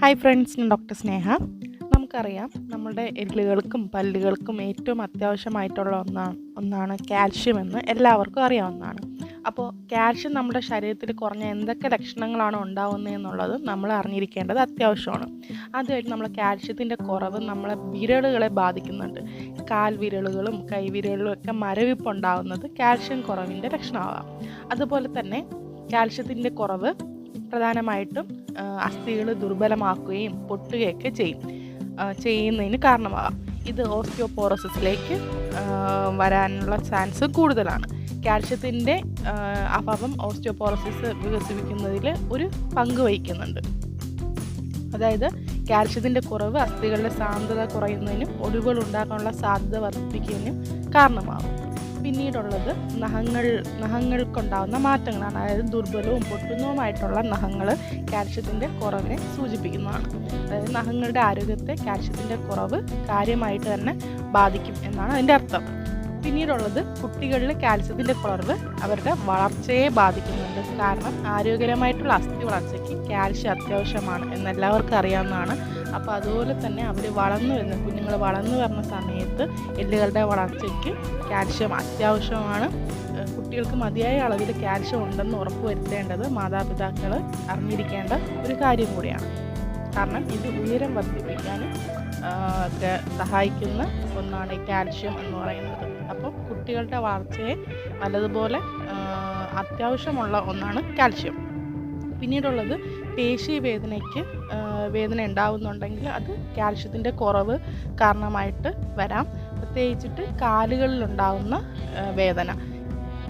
Hi friends ഞാൻ doctor Sneha. നമുക്കറിയാം നമ്മുടെ എല്ലുകൾക്കും പല്ലുകൾക്കും ഏറ്റവും അത്യാവശ്യമായിട്ടുള്ള ഒന്നാണ് ഒന്നാണ് കാൽഷ്യം എന്ന് എല്ലാവർക്കും അറിയാവുന്നതാണ്. അപ്പോൾ കാൽഷ്യം നമ്മുടെ ശരീരത്തിൽ കുറഞ്ഞ എന്തൊക്കെ ലക്ഷണങ്ങളാണ് ഉണ്ടാകുന്നതെന്നുള്ളത് നമ്മൾ അറിഞ്ഞിരിക്കേണ്ടത് അത്യാവശ്യമാണ്. ആദ്യമായിട്ട് നമ്മൾ കാൽഷ്യത്തിന്റെ കുറവ് നമ്മളെ വിരലുകളെ ബാധിക്കുന്നുണ്ട്. കാൽ വിരലുകളും കൈവിരലുകളും ഒക്കെ മരവിപ്പുണ്ടാകുന്നത് കാൽഷ്യം കുറവിന്റെ ലക്ഷണമാവാം. അതുപോലെ തന്നെ കാൽഷ്യത്തിന്റെ കുറവ് പ്രധാനമായിട്ടും അസ്ഥികൾ ദുർബലമാക്കുകയും പൊട്ടുകയൊക്കെ ചെയ്യും. ചെയ്യുന്നതിന് കാരണമാകാം. ഇത് ഓസ്റ്റിയോപോറോസിസിലേക്ക് വരാനുള്ള ചാൻസ് കൂടുതലാണ്. കാൽഷ്യത്തിന്റെ അഭാവം ഓസ്റ്റിയോപോറോസിസ് വികസിപ്പിക്കുന്നതിൽ ഒരു പങ്ക് വഹിക്കുന്നുണ്ട്. അതായത് കാൽഷ്യത്തിന്റെ കുറവ് അസ്ഥികളുടെ സാന്ദ്രത കുറയുന്നതിനും ഒടിവുകൾ ഉണ്ടാക്കാനുള്ള സാധ്യത വർദ്ധിപ്പിക്കുന്നതിനും കാരണമാകും. പിന്നീടുള്ളത് നഖങ്ങൾ നഖങ്ങൾക്കുണ്ടാകുന്ന മാറ്റങ്ങളാണ്. അതായത് ദുർബലവും പൊട്ടുന്നതുമായിട്ടുള്ള നഖങ്ങൾ കാൽഷ്യത്തിന്റെ കുറവിനെ സൂചിപ്പിക്കുന്നതാണ്. അതായത് നഖങ്ങളുടെ ആരോഗ്യത്തെ കാൽഷ്യത്തിന്റെ കുറവ് കാര്യമായിട്ട് തന്നെ ബാധിക്കും എന്നാണ് അതിന്റെ അർത്ഥം. പിന്നീടുള്ളത് കുട്ടികളിൽ കാൽസ്യത്തിന്റെ കുറവ് അവരുടെ വളർച്ചയെ ബാധിക്കുന്നുണ്ട്. കാരണം ആരോഗ്യകരമായിട്ടുള്ള അസ്ഥി വളർച്ചയ്ക്ക് കാൽഷ്യം അത്യാവശ്യമാണ് എന്നെല്ലാവർക്കും അറിയാവുന്നതാണ്. അപ്പോൾ അതുപോലെ തന്നെ അവർ വളർന്നു വരുന്ന കുഞ്ഞുങ്ങൾ വളർന്നു വരുന്ന സമയത്ത് എല്ലുകളുടെ വളർച്ചയ്ക്ക് കാൽഷ്യം അത്യാവശ്യമാണ്. കുട്ടികൾക്ക് മതിയായ അളവിൽ കാൽഷ്യം ഉണ്ടെന്ന് ഉറപ്പുവരുത്തേണ്ടത് മാതാപിതാക്കൾ അറിഞ്ഞിരിക്കേണ്ട ഒരു കാര്യം കൂടിയാണ്. കാരണം ഇത് ഉയരം വർദ്ധിപ്പിക്കാനും ഒക്കെ സഹായിക്കുന്ന ഒന്നാണ് ഈ കാൽഷ്യം എന്ന് പറയുന്നത്. അപ്പോൾ കുട്ടികളുടെ വളർച്ചയെ നല്ലതുപോലെ അത്യാവശ്യമുള്ള ഒന്നാണ് കാൽഷ്യം. പിന്നീടുള്ളത് പേശി വേദനയ്ക്ക് വേദന ഉണ്ടാവുന്നുണ്ടെങ്കിൽ അത് കാൽഷ്യത്തിന്റെ കുറവ് കാരണമായിട്ട് വരാം. പ്രത്യേകിച്ചിട്ട് കാലുകളിലുണ്ടാവുന്ന വേദന.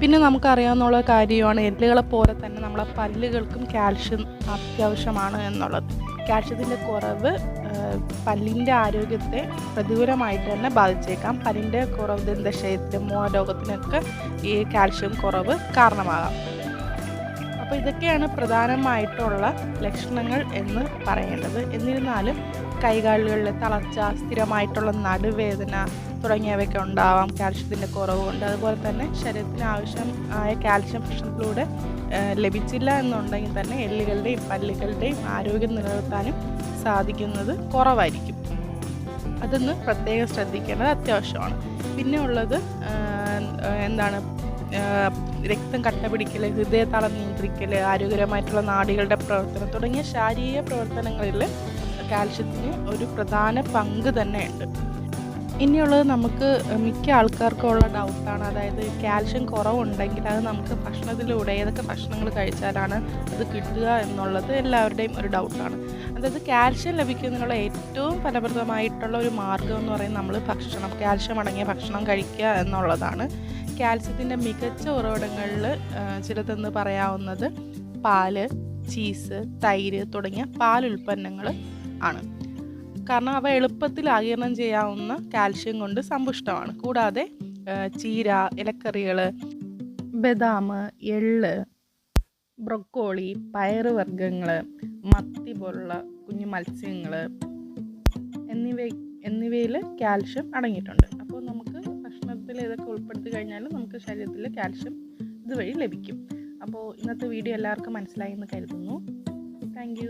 പിന്നെ നമുക്കറിയാവുന്ന കാര്യമാണ് എല്ലുകളെ പോലെ തന്നെ നമ്മളെ പല്ലുകൾക്കും കാൽഷ്യം അത്യാവശ്യമാണ് എന്നുള്ളത്. കാൽഷ്യത്തിന്റെ കുറവ് പല്ലിന്റെ ആരോഗ്യത്തെ പ്രതികൂലമായിട്ട് തന്നെ ബാധിച്ചേക്കാം. പല്ലിന്റെ കുറവ് ദന്തശയത്തിനും മോരോഗത്തിനൊക്കെ ഈ കാൽഷ്യം കുറവ് കാരണമാകാം. അപ്പോൾ ഇതൊക്കെയാണ് പ്രധാനമായിട്ടുള്ള ലക്ഷണങ്ങൾ എന്ന് പറയേണ്ടത്. എന്നിരുന്നാലും കൈകാലുകളിലെ തളർച്ച സ്ഥിരമായിട്ടുള്ള നടുവേദന തുടങ്ങിയവയൊക്കെ ഉണ്ടാവാം. കാൽഷ്യത്തിന്റെ കുറവ് കൊണ്ട് അതുപോലെ തന്നെ ശരീരത്തിന് ആവശ്യമായ കാൽഷ്യം ഭക്ഷണത്തിലൂടെ ലഭിച്ചില്ല എന്നുണ്ടെങ്കിൽ തന്നെ എല്ലുകളുടെയും പല്ലുകളുടെയും ആരോഗ്യം നിലനിർത്താനും സാധിക്കുന്നത് കുറവായിരിക്കും. അതൊന്ന് പ്രത്യേകം ശ്രദ്ധിക്കേണ്ടത് അത്യാവശ്യമാണ്. പിന്നെ ഉള്ളത് എന്താണ് രക്തം കട്ട പിടിക്കൽ ഹൃദയതാളം നിയന്ത്രിക്കൽ ആരോഗ്യകരമായിട്ടുള്ള നാടികളുടെ പ്രവർത്തനം തുടങ്ങിയ ശാരീരിക പ്രവർത്തനങ്ങളിൽ കാൽഷ്യത്തിന് ഒരു പ്രധാന പങ്ക് തന്നെയുണ്ട്. ഇനിയുള്ളത് നമുക്ക് മിക്ക ആൾക്കാർക്കും ഉള്ള ഡൗട്ടാണ് അതായത് കാൽഷ്യം കുറവുണ്ടെങ്കിൽ അത് നമുക്ക് ഭക്ഷണത്തിലൂടെ ഏതൊക്കെ ഭക്ഷണങ്ങൾ കഴിച്ചാലാണ് അത് കിട്ടുക എന്നുള്ളത് എല്ലാവരുടെയും ഒരു ഡൗട്ടാണ് അതായത് കാൽഷ്യം ലഭിക്കുന്നതിനുള്ള ഏറ്റവും ഫലപ്രദമായിട്ടുള്ള ഒരു മാർഗം എന്ന് പറയുന്നത് നമ്മൾ ഭക്ഷണം കാൽഷ്യം അടങ്ങിയ ഭക്ഷണം കഴിക്കുക എന്നുള്ളതാണ്. കാൽസ്യത്തിന്റെ മികച്ച ഉറവിടങ്ങളിൽ ചിലതെന്ന് പറയാവുന്നത് പാൽ ചീസ് തൈര് തുടങ്ങിയ പാലുൽപ്പന്നങ്ങൾ ആണ്. കാരണം അവ എളുപ്പത്തിൽ ആകിരണം ചെയ്യാവുന്ന കാൽഷ്യം കൊണ്ട് സമ്പുഷ്ടമാണ്. കൂടാതെ ചീര ഇലക്കറികൾ ബദാം എള്ള് ബ്രൊക്കോളി പയറുവർഗങ്ങൾ മത്തി പോലുള്ള കുഞ്ഞു മത്സ്യങ്ങൾ എന്നിവ എന്നിവയിൽ കാൽഷ്യം അടങ്ങിയിട്ടുണ്ട്. അപ്പോൾ നമുക്ക് ഭക്ഷണത്തിൽ ഇതൊക്കെ ഉൾപ്പെടുത്തി കഴിഞ്ഞാൽ നമുക്ക് ശരീരത്തിൽ കാൽഷ്യം ഇതുവഴി ലഭിക്കും. അപ്പോൾ ഇന്നത്തെ വീഡിയോ എല്ലാവർക്കും മനസ്സിലായി എന്ന് കരുതുന്നു. താങ്ക്